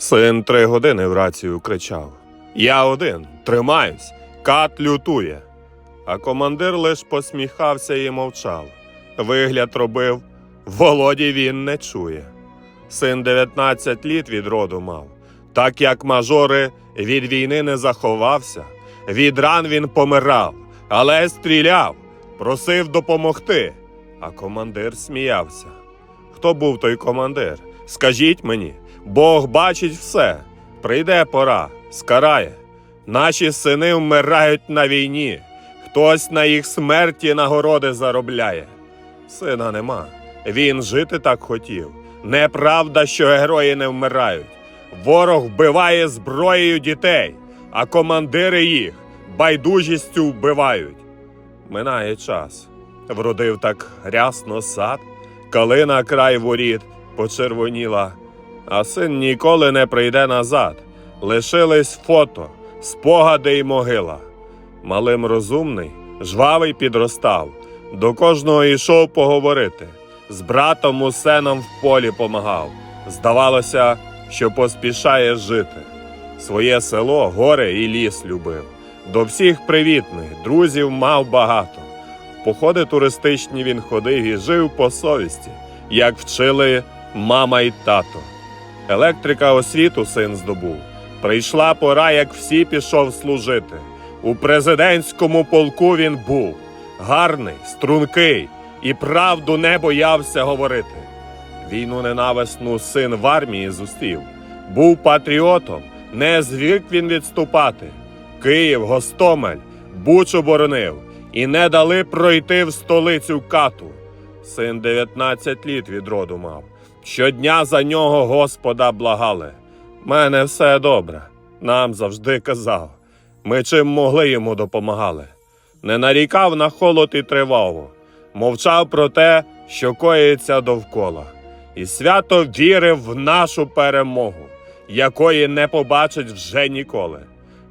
Син три години в рацію кричав: Я один, тримаюсь, кат лютує. А командир лиш посміхався і мовчав. Вигляд робив, Володі він не чує. Син 19 літ від роду мав, так як мажори від війни не заховався, від ран він помирав, але стріляв, просив допомогти. А командир сміявся. Хто був той командир? Скажіть мені, Бог бачить все. Прийде пора, скарає. Наші сини вмирають на війні. Хтось на їх смерті нагороди заробляє. Сина нема. Він жити так хотів. Неправда, що герої не вмирають. Ворог вбиває зброєю дітей, а командири їх байдужістю вбивають. Минає час. Вродив так рясно сад, калина край воріт почервоніла, а син ніколи не прийде назад. Лишились фото, спогади й могила. Малим розумний, жвавий підростав, до кожного йшов поговорити. З братом усе нам в полі помагав. Здавалося, що поспішає жити. Своє село, горе і ліс любив. До всіх привітний, друзів мав багато. В походи туристичні він ходив і жив по совісті, як вчили мама й тато. Електрика освіту син здобув. Прийшла пора, як всі пішов служити. У президентському полку він був гарний, стрункий і правду не боявся говорити. Війну ненависну син в армії зустрів. Був патріотом, не звик він відступати. Київ, Гостомель, Бучу боронив і не дали пройти в столицю кату. Син 19 літ від роду мав. Щодня за нього Господа благали. Мене все добре, нам завжди казав. Ми чим могли йому допомагали. Не нарікав на холод і тривогу, мовчав про те, що коїться довкола, і свято вірив в нашу перемогу, якої не побачить вже ніколи.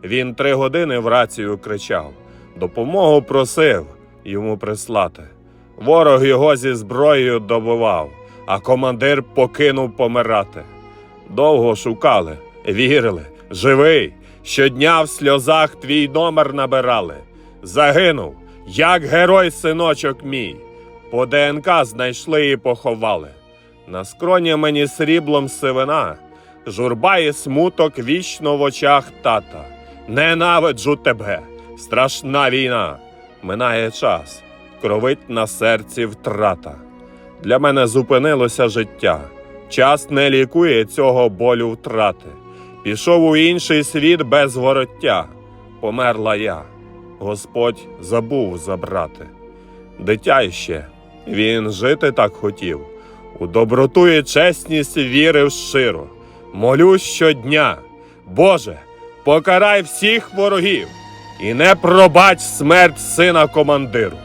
Він три години в рацію кричав, допомогу просив йому прислати. Ворог його зі зброєю добивав, а командир покинув помирати. Довго шукали, вірили, живий. Щодня в сльозах твій номер набирали. Загинув, як герой синочок мій. По ДНК знайшли і поховали. На скроні мені сріблом сивина, журба і смуток вічно в очах тата. Ненавиджу тебе, страшна війна. Минає час, кровить на серці втрата. Для мене зупинилося життя. Час не лікує цього болю втрати. Пішов у інший світ без вороття. Померла я. Господь забув забрати. Дитя іще, він жити так хотів. У доброту і чесність вірив щиро. Молюсь щодня. Боже, покарай всіх ворогів і не пробач смерть сина командиру.